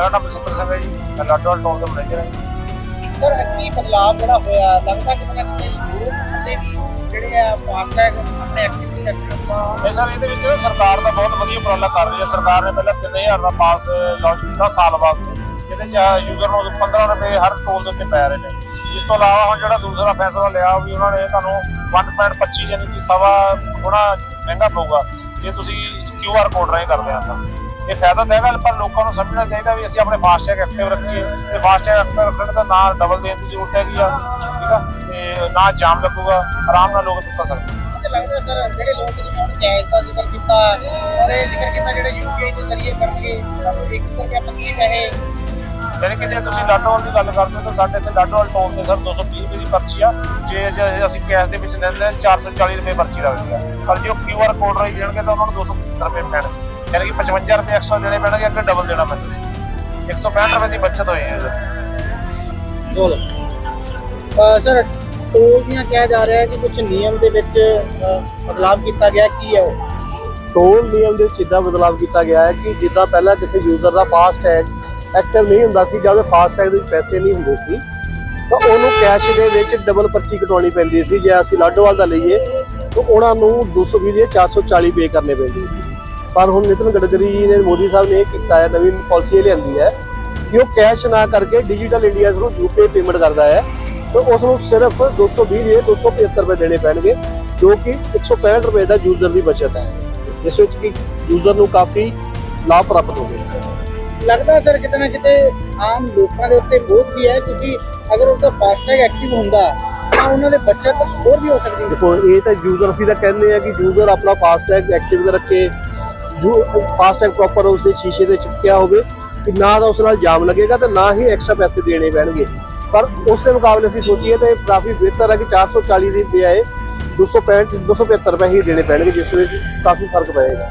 Ladowal toll ਦੇ manager ਹਾਂ sir ਕੀ ਬਦਲਾਅ ਜਿਹੜਾ ਹੋਇਆ ਲੱਗਦਾ ਕਿ ਨਾ ਕਿਤੇ ਲੋਕ ਹੱਲੇ ਵੀ ਜਿਹੜੇ ਆ ਫਾਸਟੈਗ ਆਪਣੇ ਐਕਟਿਵ ਨਹੀਂ ਰੱਖਦੇ ਇਹ ਸਰ ਇਹਦੇ ਵਿੱਚ ਸਰਕਾਰ ਦਾ ਬਹੁਤ ਵਧੀਆ ਉਪਰਾਲਾ ਕਰ ਰਹੀ ਹੈ। ਸਰਕਾਰ ਨੇ ਪਹਿਲਾਂ 3000 ਦਾ ਪਾਸ ਲਾਂਚ ਕੀਤਾ ਸਾਲ ਬਾਅਦ। ਜਿਹਦੇ ਚ ਯੂਜ਼ਰ ਨੂੰ 15 ਰੁਪਏ ਹਰ ਟੋਲ ਦੇ ਉੱਤੇ ਪੈ ਰਹੇ ਨੇ। ਇਸ ਤੋਂ ਇਲਾਵਾ ਹੁਣ ਜਿਹੜਾ ਦੂਸਰਾ ਫੈਸਲਾ ਲਿਆ ਵੀ ਉਹਨਾਂ ਨੇ ਤੁਹਾਨੂੰ 1.25 ਯਾਨੀ ਕਿ ਸਵਾ ਗੁਣਾ ਮਹਿੰਗਾ ਪਊਗਾ। ਜੇ ਤੁਸੀਂ QR ਕੋਡ ਰਾਹੀਂ ਕਰਦੇ ਆ ਤਾਂ। ਇਹ ਫਾਇਦਾ ਤਾਂ ਹੈਗਾ ਪਰ ਲੋਕਾਂ ਨੂੰ ਸਮਝਣਾ ਚਾਹੀਦਾ ਵੀ ਅਸੀਂ ਆਪਣੇ ਫਾਸਟੈਗ ਐਕਟਿਵ ਰੱਖੀਏ। ਤੇ ਫਾਸਟੈਗ ਐਕਟਿਵ ਰੱਖਣ ਦਾ ਨਾ ਡਬਲ ਦੇਣ ਦੀ ਜ਼ਰੂਰਤ ਹੈਗੀ ਆ ਠੀਕ ਆ? ਤੇ ਨਾ ਜਾਮ ਲੱਗੂਗਾ ਆਰਾਮ ਨਾਲ ਲੋਕ ਨਿਕਲ ਸਕਦੇ ਅੱਛਾ ਲੱਗਦਾ ਸਰ ਜਿਹੜੇ ਲੋਕ ਜਿਵੇਂ ਹੁਣ ਕੈਸ਼ ਦਾ ਜ਼ਿਕਰ ਕੀਤਾ ਔਰ ਇਹ ਜ਼ਿਕਰ ਕੀਤਾ ਜਿਹੜੇ ਯੂਪੀਆਈ ਦੇ ਜ਼ਰੀਏ ਕਰਨਗੇ 1 ਰੁਪਿਆ 25 ਪੈਸੇ। ਯਾਨੀ ਕਿ ਜੇ ਤੁਸੀਂ ਲਾਡੋਵਾਲ ਦੀ ਗੱਲ ਕਰਦੇ ਹੋ ਤਾਂ ਸਾਡੇ ਇੱਥੇ ਲਾਡੋਵਾਲ ਟੋਲ ਤੇ ਸਰ 220 ਰੁਪਏ ਦੀ ਪਰਚੀ ਆ। ਜੇ ਜੇ ਅਸੀਂ ਕੈਸ਼ ਦੇ ਵਿੱਚ ਲੈਂਦੇ ਹਾਂ 440 ਰੁਪਏ ਪਰਚੀ ਲੱਗਦੀ ਆ। ਪਰ ਜੇ ਉਹ QR ਕੋਡ ਰਾਹੀਂ ਦੇਣਗੇ ਤਾਂ ਉਹਨਾਂ ਨੂੰ 270 ਰੁਪਏ ਪੈਣਗੇ। ਯਾਨੀ ਕਿ 55 ਰੁਪਏ ਐਕਸਟਰਾ ਦੇਣੇ ਪੈਣਗੇ ਅੱਗੇ ਡਬਲ ਦੇਣਾ ਪੈਂਦਾ ਸੀ। 165 ਰੁਪਏ ਦੀ ਬਚਤ ਹੋਈ ਹੈ ਇਹਦੇ। ਬੋਲੋ। ਸਰ ਟੋਲ ਦੀਆਂ ਕਿਹਾ ਜਾ ਰਿਹਾ ਹੈ ਕਿ ਕੁਝ ਨਿਯਮ ਦੇ ਵਿੱਚ ਅ, ਬਦਲਾਅ ਕੀਤਾ ਗਿਆ ਕੀ ਹੈ ਉਹ? ਟੋਲ ਨਿਯਮ ਦੇ ਵਿੱਚ ਇੱਦਾਂ ਬਦਲਾਅ ਕੀਤਾ ਗਿਆ ਹੈ ਕਿ ਜਿੱਦਾਂ ਪਹਿਲਾਂ ਕਿਸੇ ਯੂਜ਼ਰ ਦਾ ਫਾਸਟ ਟੈਗ ਐਕਟਿਵ ਨਹੀਂ ਹੁੰਦਾ ਸੀ ਜਾਂ ਉਹਦੇ ਫਾਸਟ ਟੈਗ ਦੇ ਵਿੱਚ ਪੈਸੇ ਨਹੀਂ ਹੁੰਦੇ ਸੀ ਤਾਂ ਉਹਨੂੰ ਕੈਸ਼ ਦੇ ਵਿੱਚ ਡਬਲ ਪਰਚੀ ਕਟਵਾਉਣੀ ਪੈਂਦੀ ਸੀ ਜੇ ਅਸੀਂ ਲਾਡੋਵਾਲ ਦਾ ਲਈਏ ਤਾਂ ਉਹਨਾਂ ਨੂੰ 220 ਦੇ 440 ਪੇ ਕਰਨੇ ਪੈਂਦੇ ਸੀ। ਪਰ ਹੁਣ ਨਿਤਨ ਗਡਕਰੀ ਜੀ ਨੇ ਮੋਦੀ ਸਾਹਿਬ ਨੇ ਕੀਤਾ ਹੈ ਨਵੀਂ ਪਾਲਿਸੀ ਇਹ ਲਿਆਂਦੀ ਹੈ ਕਿ ਉਹ ਕੈਸ਼ ਨਾ ਕਰਕੇ digital India through UPI payment ਕਰਦਾ ਹੈ। ਤਾਂ ਉਸ ਨੂੰ ਸਿਰਫ 220 ਦੇ 275 ਰੁਪਏ ਦੇਣੇ ਪੈਣਗੇ ਜੋ ਕਿ 165 ਰੁਪਏ ਦਾ ਯੂਜ਼ਰ ਦੀ ਬਚਤ ਹੈ। ਇਸ ਵਿੱਚ ਕਿ ਯੂਜ਼ਰ ਨੂੰ ਕਾਫੀ ਲਾਭ ਪ੍ਰਾਪਤ ਹੋਵੇਗਾ ਲੱਗਦਾ ਸਰ ਕਿਤੇ ਨਾ ਕਿਤੇ ਆਮ ਲੋਕਾਂ ਦੇ ਉੱਤੇ ਬੋਝ ਵੀ ਹੈ ਕਿਉਂਕਿ ਅਗਰ ਉਹਦਾ ਫਾਸਟੈਗ ਐਕਟਿਵ ਹੁੰਦਾ ਤਾਂ ਉਹਨਾਂ ਦੇ ਬੱਚਤ ਹੋਰ ਵੀ ਹੋ ਸਕਦੀ ਹੈ। ਦੇਖੋ ਇਹ ਤਾਂ ਯੂਜ਼ਰ ਅਸੀਂ ਤਾਂ ਕਹਿੰਦੇ ਆ ਕਿ ਯੂਜ਼ਰ ਆਪਣਾ ਫਾਸਟੈਗ ਐਕਟਿਵ ਰੱਖੇ ਜੋ ਫਾਸਟੈਗ ਪ੍ਰੋਪਰ ਉਸ ਦੇ ਸ਼ੀਸ਼ੇ ਤੇ ਚਿਪਕਿਆ ਹੋਵੇ, ਕਿ ਨਾ ਤਾਂ ਉਸ ਨਾਲ ਜਾਮ ਲੱਗੇਗਾ ਤੇ ਨਾ ਹੀ ਐਕਸਟਰਾ ਪੈਸੇ ਦੇਣੇ ਪੈਣਗੇ। ਪਰ ਉਸ ਦੇ ਮੁਕਾਬਲੇ ਅਸੀਂ ਸੋਚੀਏ ਤਾਂ ਇਹ ਕਾਫੀ ਬਿਹਤਰ ਹੈ ਕਿ 440 ਦੀ ਬਜਾਏ 265 275 ਰੁਪਏ ਹੀ ਦੇਣੇ ਪੈਣਗੇ, ਜਿਸ ਵਿੱਚ ਕਾਫੀ ਫ਼ਰਕ ਪਏਗਾ।